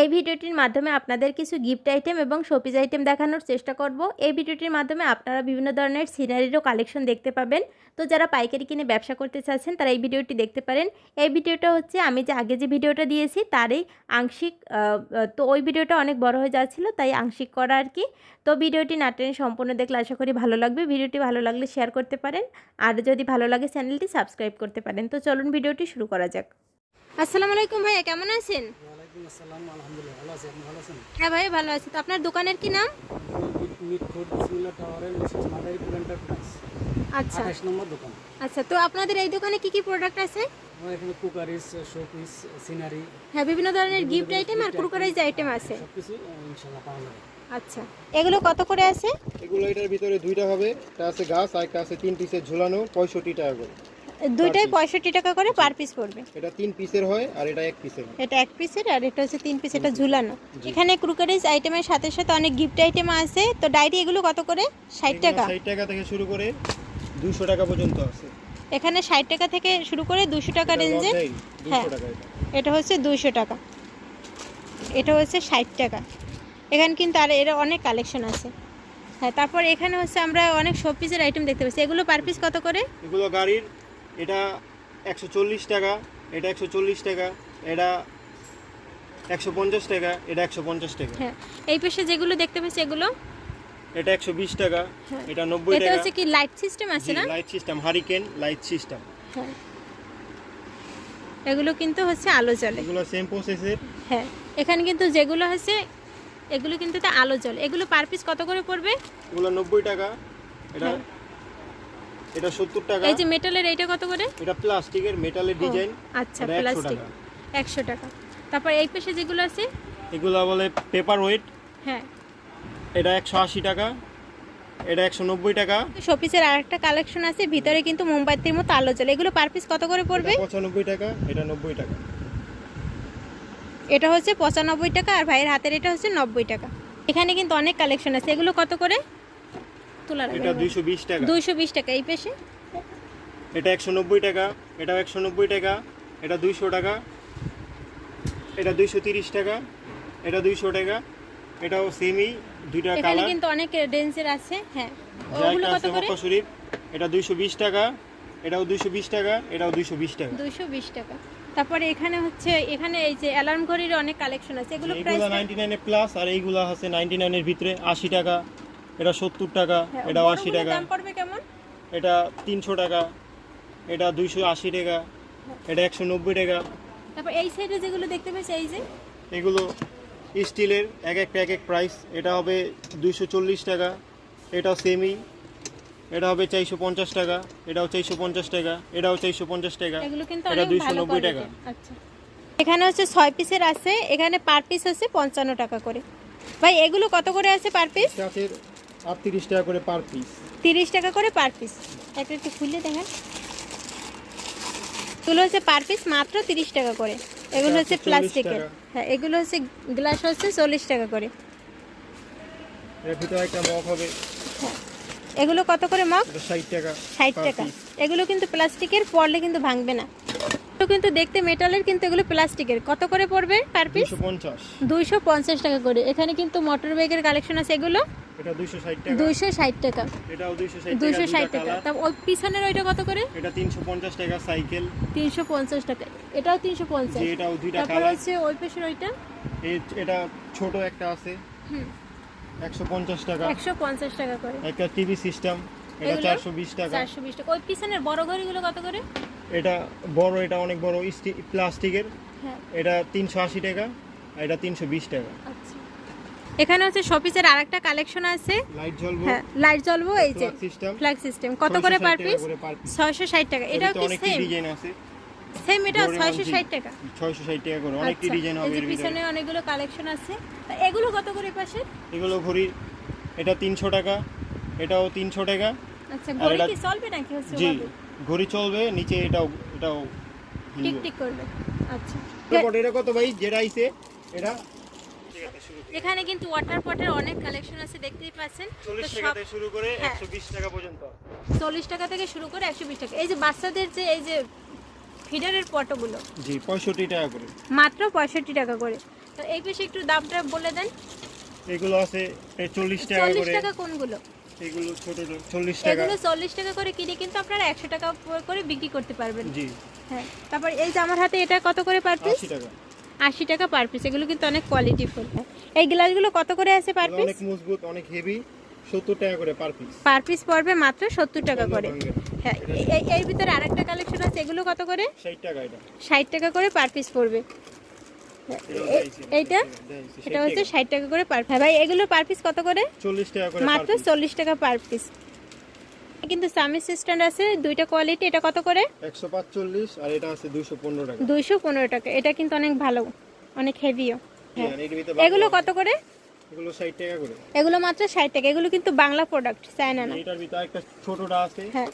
এই ভিডিওটির মাধ্যমে আপনাদের কিছু গিফট আইটেম এবং শোপিজ আইটেম দেখানোর চেষ্টা করব। এই ভিডিওটির মাধ্যমে আপনারা বিভিন্ন ধরনের সিনারিরও কালেকশন দেখতে পাবেন। তো যারা পাইকারি কিনে ব্যবসা করতে চাচ্ছেন, তারা এই ভিডিওটি দেখতে পারেন। এই ভিডিওটা হচ্ছে, আমি যে আগে যে ভিডিওটা দিয়েছি, তারই আংশিক তো ওই ভিডিওটা অনেক বড় হয়ে যাচ্ছিল, তাই আংশিক করা আর কি। তো ভিডিওটি না টেনে সম্পূর্ণ দেখলে আশা করি ভালো লাগবে। ভিডিওটি ভালো লাগলে শেয়ার করতে পারেন। আর যদি ভালো লাগে চ্যানেলটি সাবস্ক্রাইব করতে পারেন। তো চলুন ভিডিওটি শুরু করা যাক। আসসালামু আলাইকুম ভাইয়া, কেমন আছেন? ওয়ালাইকুম আসসালাম আলহামদুলিল্লাহ ভালো আছি আপনি ভালো আছেন? হ্যাঁ ভাই ভালো আছি। তো আপনার দোকানের কি নাম? বিসমিল্লাহ টাওয়ারের মাদারি আচ্ছা। নম্বর দোকান। আচ্ছা তো আপনাদের এই দোকানে কি কি প্রোডাক্ট আছে? আমার এখানে কুকারিস শোপিস সিনারি। হ্যাঁ বিভিন্ন ধরনের গিফট আইটেম আর আইটেম আছে। পাওয়া যাবে। আচ্ছা এগুলো কত করে আছে? এগুলো এটার ভিতরে দুইটা হবে। একটা আছে গাছ আর একটা আছে তিন পিসের ঝুলানো পঁয়ষট্টি টাকা করে। দুইটাই পঁয়ষট্টি টাকা করে পার পিস পড়বে। এটা তিন পিসের হয় আর এটা এক পিসের এটা এক পিসের আর এটা হচ্ছে তিন পিস এটা ঝুলানো। এখানে ক্রুকারিজ আইটেমের সাথে সাথে অনেক গিফট আইটেম আছে। তো ডায়েরি এগুলো কত করে? ষাট টাকা। ষাট টাকা থেকে শুরু করে দুশো টাকা পর্যন্ত আছে। এখানে ষাট টাকা থেকে শুরু করে দুশো টাকা রেঞ্জে হ্যাঁ। এটা। হচ্ছে দুশো টাকা। এটা হচ্ছে ষাট টাকা। এখানে কিন্তু আর এর অনেক কালেকশন আছে। হ্যাঁ তারপর এখানে হচ্ছে আমরা অনেক সব পিসের আইটেম দেখতে পাচ্ছি। এগুলো পার পিস কত করে? এগুলো গাড়ির এটা একশো চল্লিশ টাকা এটা একশো চল্লিশ টাকা এটা একশো পঞ্চাশ টাকা এটা একশো পঞ্চাশ টাকা। হ্যাঁ এই পাশে যেগুলো দেখতে পাচ্ছি এগুলো? এটা একশো বিশ টাকা হ্যাঁ। এটা নব্বই এটা টাকা। হচ্ছে কি লাইট সিস্টেম আছে না? Light system hurricane light system হ্যাঁ। এগুলো কিন্তু হচ্ছে আলো জ্বলে এগুলো সেম প্রসেসের হ্যাঁ এখানে কিন্তু যেগুলো হচ্ছে এগুলো কিন্তু তা আলো জ্বলে এগুলো পার পিস কত করে পড়বে? এগুলো নব্বই টাকা এটা হ্যাঁ। এটা সত্তর টাকা। এই যে মেটালের এইটা কত করে? এটা প্লাস্টিকের মেটালের ডিজাইন আচ্ছা এটা 100 টাকা। তারপর এই পাশে যেগুলো আছে? এগুলো বলে পেপার ওয়েট হ্যাঁ। এটা একশো আশি টাকা এটা একশো নব্বই টাকা। শোপিসের আরেকটা কালেকশন আছে ভিতরে কিন্তু মোমবাতির মতো আলো জ্বলে। এগুলো পার পিস কত করে পড়বে? এটা পঁচানব্বই টাকা এটা নব্বই টাকা। এটা হচ্ছে পঁচানব্বই টাকা আর ভাইয়ের হাতের এটা হচ্ছে নব্বই টাকা। এখানে কিন্তু অনেক কালেকশন আছে। এগুলো কত করে? তোলা এটা দুইশো বিশ টাকা। দুইশো বিশ টাকা এই পেশে? এটা একশো নব্বই টাকা এটাও একশো নব্বই টাকা এটা দুইশো টাকা এটা দুইশো তিরিশ টাকা এটা দুইশো টাকা এটাও সেমি দুইটা এখানে কিন্তু অনেক রেঞ্জের আছে হ্যাঁ। ওগুলো কত করে? শরীফ এটা দুইশো বিশ টাকা এটাও দুইশো বিশ টাকা এটাও দুইশো বিশ টাকা। দুইশো বিশ টাকা। তারপরে এখানে হচ্ছে এখানে এই যে অ্যালার্ম ঘড়ির অনেক কালেকশন আছে। এগুলো প্রাইস এগুলো নাইনটি নাইনের প্লাস আর এইগুলো আছে নাইনটি নাইনের ভিতরে আশি টাকা। এটা সত্তর টাকা এটাও আশি টাকা। এটা তিনশো টাকা এটা দুইশো আশি টাকা এটা একশো নব্বই টাকা। তারপর এই সাইডে যেগুলো দেখতে পাচ্ছি এই যে? এগুলো স্টিলের এক একটা এক এক প্রাইস। এটা হবে দুইশো চল্লিশ টাকা এটাও সেমি এটা হবে চারশো পঞ্চাশ টাকা এটাও চারশো পঞ্চাশ টাকা এটাও চারশো পঞ্চাশ টাকা এটা দুইশো নব্বই টাকা। আচ্ছা। এখানে হচ্ছে ছয় পিসের আছে এখানে পার পিস হচ্ছে পঞ্চান্ন টাকা করে। ভাই এগুলো কত করে আছে পার পিস? চাষের আটত্রিশ টাকা করে পার পিস তিরিশ টাকা করে পার পিস একটা একটু খুললে দেখেন। এগুলো হচ্ছে পার পিস মাত্র তিরিশ টাকা করে। এগুলো হচ্ছে প্লাস্টিকের হ্যাঁ এগুলো হচ্ছে গ্লাস হচ্ছে চল্লিশ টাকা করে। এর ভিতরে একটা মগ হবে। এগুলো কত করে মগ এটা ষাট টাকা ষাট per টাকা। এগুলো কিন্তু প্লাস্টিকের পড়লে কিন্তু ভাঙবে না। কিন্তু দেখতে মেটালের কিন্তু এগুলো প্লাস্টিকের। কত করে পড়বে পার পিস দুইশো পঞ্চাশ। টাকা করে। এখানে কিন্তু মোটর বাইকের কালেকশন আছে এগুলো? এটা দুইশো ষাট টাকা। দুইশো ষাট টাকা। তা ওই পিছনের ওইটা কত করে? এটা তিনশো পঞ্চাশ টাকা সাইকেল তিনশো পঞ্চাশ টাকা। এটাও তিনশো পঞ্চাশ। তারপর হচ্ছে ওই পেশের ওইটা? এটা ছোট একটা আছে। হুম। একশো পঞ্চাশ টাকা। একশো পঞ্চাশ টাকা করে। একটা টিভি সিস্টেম এটা চারশো বিশ টাকা। চারশো বিশ টাকা। ওই পিছনের বড় ঘড়িগুলো কত করে? এটা বড় এটা অনেক বড় প্লাস্টিকের। হ্যাঁ। এটা তিনশো আশি টাকা আর এটা তিনশো বিশ টাকা। আচ্ছা। এখানে হচ্ছে শপিসের আরেকটা কালেকশন আছে। লাইট জ্বলবো। হ্যাঁ লাইট জ্বলবো এই যে ফ্ল্যাগ সিস্টেম। কত করে পার পিস? ছয়শো ষাট টাকা। এটাও কি সেম ডিজাইন আছে। সেম এটা Doraemon ছয়শো জি। ষাট টাকা। ছয়শো ষাট টাকা করে। অনেকটি আচ্ছা, ডিজাইন হবে এর পিছনে অনেকগুলো কালেকশন আছে। এগুলো কত করে পাশে এগুলো ঘড়ি এটা তিনশো টাকা এটাও তিনশো টাকা। আচ্ছা ঘড়ি কি চলবে নাকি হচ্ছে? ঘড়ি চলবে নিচে এটাও এটাও টিক টিক করবে। আচ্ছা। এটা কত ভাই? যেটা আইছে এটা? এখানে কিন্তু ওয়াটার পটের অনেক কালেকশন আছে দেখতেই পাচ্ছেন। তো চল্লিশ টাকা থেকে শুরু করে হ্যাঁ। একশো বিশ টাকা পর্যন্ত। চল্লিশ টাকা থেকে শুরু করে একশো বিশ টাকা। এই যে বাচ্চাদের যে এই যে ফিডারের পটগুলো জি পঁয়ষট্টি টাকা করে। মাত্র পঁয়ষট্টি টাকা করে। তো এই পেশে একটু দামটা বলে দেন। এগুলো আছে এই চল্লিশ টাকা চল্লিশ করে। টাকা কোনগুলো? এগুলো ছোট চল্লিশ টাকা। এগুলো চল্লিশ টাকা করে কিনে কিন্তু আপনারা একশো টাকা করে বিক্রি করতে পারবেন। জি। হ্যাঁ তারপর এই যে আমার হাতে এটা কত করে পার পিস আশি টাকা। আশি টাকা পার পিস এগুলো কিন্তু অনেক কোয়ালিটি ফুল। এই গ্লাসগুলো কত করে আছে পার পিস অনেক মজবুত অনেক হেভি সত্তর টাকা করে পার পিস পার পিস পড়বে মাত্র সত্তর টাকা করে। হ্যাঁ এই ভিতরে আরেকটা কালেকশন আছে এগুলো কত করে? ষাট টাকা এটা। ষাট টাকা করে পার পিস পড়বে। এইটা? এটা হচ্ছে ষাট টাকা করে পার ভাই এগুলো পার পিস কত করে? চল্লিশ টাকা করে মাত্র চল্লিশ টাকা পার পিস কিন্তু সামিস স্ট্যান্ড আছে দুইটা কোয়ালিটি এটা কত করে? একশো পাঁচচল্লিশ আর এটা আছে দুশো পনেরো টাকা। দুইশো পনেরো টাকা। এটা কিন্তু অনেক ভালো অনেক হেভিও হ্যাঁ। এগুলো কত করে? এগুলো ষাট টাকা করে। এগুলো মাত্র ষাট টাকা। এগুলো কিন্তু বাংলা প্রোডাক্ট চায়না না। এটার ভিতরে একটা ছোটটা আছে। হ্যাঁ।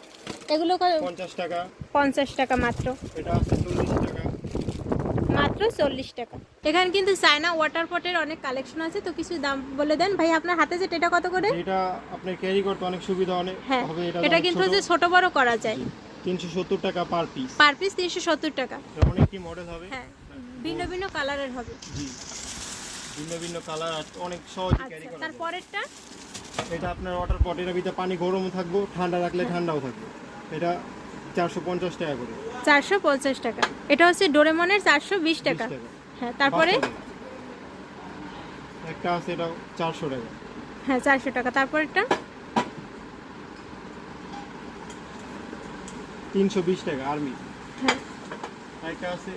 এগুলো ক- পঞ্চাশ টাকা। পঞ্চাশ টাকা মাত্র। এটা আছে মাত্র চল্লিশ টাকা। এখানে কিন্তু চায়না ওয়াটার পটের অনেক কালেকশন আছে তো কিছু দাম বলে দেন। ভাই আপনার হাতে যেটা এটা কত করে? এটা আপনার ক্যারি করতে অনেক সুবিধা অনেক হ্যাঁ এটা এটা কিন্তু হচ্ছে ছোট বড় করা যায়। তিনশো সত্তর টাকা পার পিস পার পিস তিনশো সত্তর টাকা। অনেকটি মডেল হবে? হ্যাঁ ভিন্ন ভিন্ন কালারের হবে। জি ভিন্ন ভিন্ন কালার অনেক সহজে ক্যারি আচ্ছা করা তারপরেরটা? এটা আপনার ওয়াটার পট এর ভিতরে পানি গরম থাকব ঠান্ডা রাখলে ঠান্ডাও থাকবে। এটা চারশো পঞ্চাশ টাকা করে। চারশো পঞ্চাশ টাকা। এটা হচ্ছে ডোরেমনের চারশো বিশ টাকা। 20 হ্যাঁ তারপরে? একটা আছে এটা চারশো টাকা। হ্যাঁ চারশো টাকা। তারপরেরটা? তিনশো বিশ টাকা আর্মি। হ্যাঁ। একটা আছে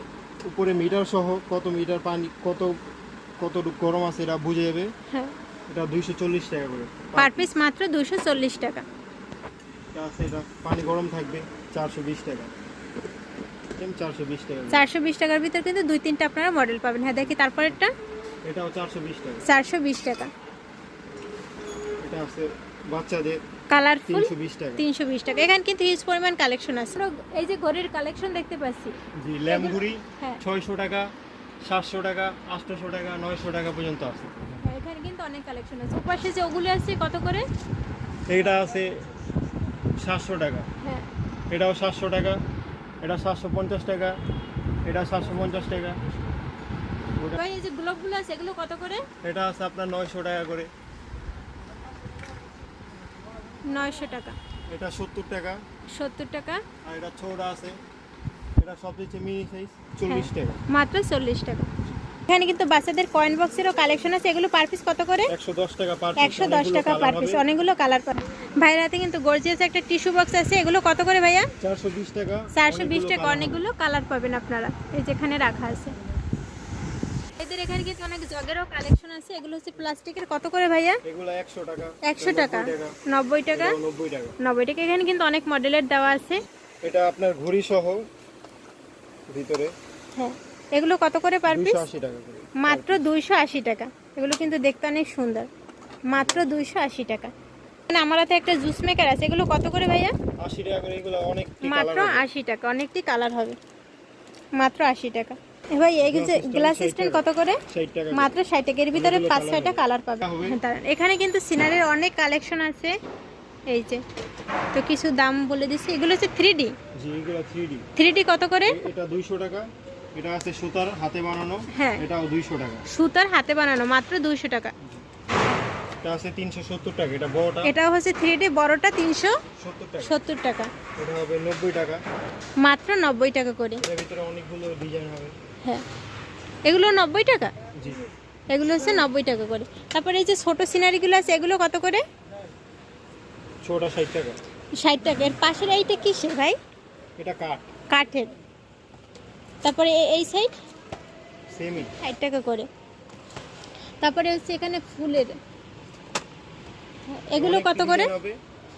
উপরে মিটার সহ কত মিটার পানি কত কত গরম আছে এটা বুঝে যাবে। হ্যাঁ। এটা দুইশো চল্লিশ টাকা করে। পার পিস মাত্র দুশো চল্লিশ টাকা। এটা আছে এটা পানি গরম থাকবে চারশো বিশ টাকা। চারশো বিশ টাকা করে। চারশো বিশ টাকার ভিতর কিন্তু দুই তিনটা আপনারা মডেল পাবেন। হ্যাঁ দেখি তারপরেরটা। এটাও চারশো বিশ টাকা। চারশো বিশ টাকা। এটা আছে বাচ্চাদের কালারফুল তিনশো বিশ টাকা। তিনশো বিশ টাকা। এখানে কিন্তু হিউজ পরিমাণ কালেকশন আছে। এই যে ঘড়ির কালেকশন দেখতে পাচ্ছি। জি ল্যামগুড়ি হ্যাঁ। ছয়শো টাকা সাতশো টাকা আটশোশো টাকা নয়শো টাকা পর্যন্ত আছে। হ্যাঁ, এখানে কিন্তু অনেক কালেকশন আছে। ওপাশে যে ওগুলো আছে কত করে? এইটা আছে সাতশো টাকা। হ্যাঁ। এটাও সাতশো টাকা এটা সাতশো পঞ্চাশ টাকা এটা সাতশো পঞ্চাশ টাকা। ভাই এই যে গ্লোবগুলো আছে এগুলো কত করে? এটা আছে আপনার নয়শো টাকা করে। নয়শো টাকা। এটা সত্তর টাকা। সত্তর টাকা? আর এটা ছোটা আছে। এটা সবচেয়ে মিনি সাইজ চল্লিশ টাকা। মাত্র চল্লিশ টাকা। এখানে কিন্তু বাচ্চাদের কয়েন বক্সেরও কালেকশন আছে। এগুলো পার পিস কত করে? একশো দশ টাকা পার টাকা পিস অনেকগুলো কালার পাবে ভাইয়ের হাতে কিন্তু গর্জিয়াস একটা টিস্যু বক্স আছে। এগুলো কত করে ভাইয়া? চারশো বিশ টাকা। চারশো বিশ অনেকগুলো টাকা অনেকগুলো কালার পাবেন আপনারা। এই যেখানে রাখা আছে। এদের এখানে কিন্তু অনেক জগেরও কালেকশন আছে। এগুলো হচ্ছে প্লাস্টিকের। কত করে ভাইয়া? এগুলো টাকা। একশো টাকা। নব্বই নব্বই টাকা? এটাও নব্বই টাকা। নব্বই টাকা। এখানে কিন্তু অনেক মডেলের দেওয়া আছে। এটা আপনার ঘড়ি সহ ভিতরে। হ্যাঁ। এগুলো কত করে পার পিস মাত্র দুইশো আশি টাকা। এগুলো কিন্তু দেখতে অনেক সুন্দর। মাত্র দুইশো আশি টাকা। মানে আমার হাতে একটা জুস মেকার আছে। এগুলো কত করে ভাইয়া? মাত্র আশি টাকা। অনেকটি কালার হবে। মাত্র আশি টাকা। ভাই এই যে গ্লাস 60 স্ট্যান্ড কত করে। মাত্র ষাট টাকা। এর ভিতরে পাঁচ ছয়টা কালার পাবে। হ্যাঁ। এখানে কিন্তু সিনারির অনেক কালেকশন আছে। এই যে তো কিছু দাম বলে দিচ্ছি। এগুলো হচ্ছে three D three D three D কত করে? এটা দুইশো টাকা। এটা আছে সুতার হাতে বানানো হ্যাঁ। এটাও দুইশো টাকা। সুতার হাতে বানানো মাত্র দুইশো টাকা। এটা আছে তিনশো সত্তর টাকা এটা বড়টা এটাও হচ্ছে থ্রি ডি বড়টা তিনশো সত্তর টাকা। সত্তর টাকা। এটা হবে নব্বই টাকা। মাত্র নব্বই টাকা করে। এর ভিতরে অনেকগুলো ডিজাইন হবে। হ্যাঁ। এগুলো নব্বই টাকা? জি। এগুলো হচ্ছে নব্বই টাকা করে। তারপরে এই যে ছোটো সিনারিগুলো আছে এগুলো কত করে? ছোটা ষাট টাকা। ষাট টাকা। এর পাশের এইটা কিসের ভাই? এটা কাঠ। কাঠের। তারপরে এই সাইড সেমি ষাট টাকা করে। তারপরে হচ্ছে এখানে ফুলের। এগুলো কত করে?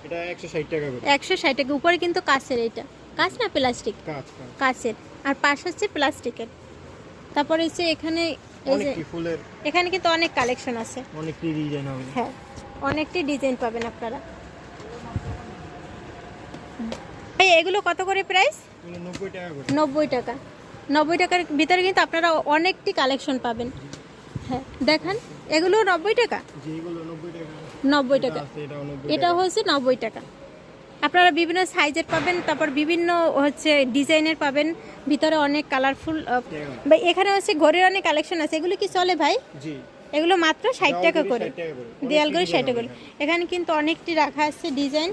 এটা একশো ষাট টাকা করে। একশো ষাট টাকা। উপরে কিন্তু কাছের এইটা কাঁচ না প্লাস্টিক? কাছের আর পাশ হচ্ছে প্লাস্টিকের। তারপরে হচ্ছে এখানে এই যে ফুলের এখানে কিন্তু অনেক কালেকশন আছে। অনেকটি ডিজাইন হবে। হ্যাঁ। অনেকটি ডিজাইন পাবেন আপনারা। এই এগুলো কত করে প্রাইস এগুলো নব্বই টাকা করে। নব্বই টাকা। নব্বই টাকার ভিতরে কিন্তু আপনারা অনেকটি কালেকশন পাবেন। হ্যাঁ দেখান এগুলো নব্বই টাকা? নব্বই টাকা। এটা হচ্ছে নব্বই টাকা। আপনারা বিভিন্ন সাইজের পাবেন তারপর বিভিন্ন হচ্ছে ডিজাইনের পাবেন ভিতরে অনেক কালারফুল বা এখানে হচ্ছে ঘরের অনেক কালেকশন আছে। এগুলো কি চলে ভাই? এগুলো মাত্র ষাট টাকা করে। গড়ি 60 টাকা করে। দেয়াল করে ষাট টাকা করে। এখানে কিন্তু অনেকটি রাখা আছে ডিজাইন।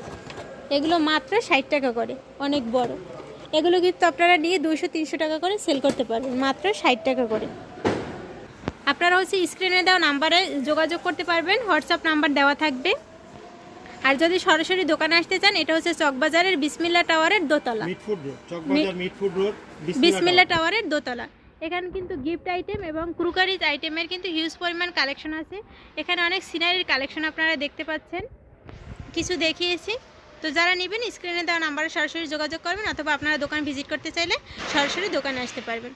এগুলো মাত্র ষাট টাকা করে। অনেক বড়। এগুলো কিন্তু আপনারা নিয়ে দুশো তিনশো টাকা করে সেল করতে পারবেন মাত্র ষাট টাকা করে। আপনারা হচ্ছে স্ক্রিনে দেওয়া নাম্বারে যোগাযোগ করতে পারবেন হোয়াটসঅ্যাপ নাম্বার দেওয়া থাকবে। আর যদি সরাসরি দোকানে আসতে চান এটা হচ্ছে চকবাজারের বিসমিল্লা টাওয়ারের দোতলা। বিসমিল্লা টাওয়ারের দোতলা। এখানে কিন্তু গিফট আইটেম এবং ক্রুকারিজ আইটেমের কিন্তু হিউজ পরিমাণ কালেকশন আছে। এখানে অনেক সিনারির কালেকশন আপনারা দেখতে পাচ্ছেন। কিছু দেখিয়েছি। তো যারা নেবেন স্ক্রিনে দেওয়া নাম্বারে সরাসরি যোগাযোগ করবেন, অথবা আপনারা দোকান ভিজিট করতে চাইলে সরাসরি দোকানে আসতে পারবেন।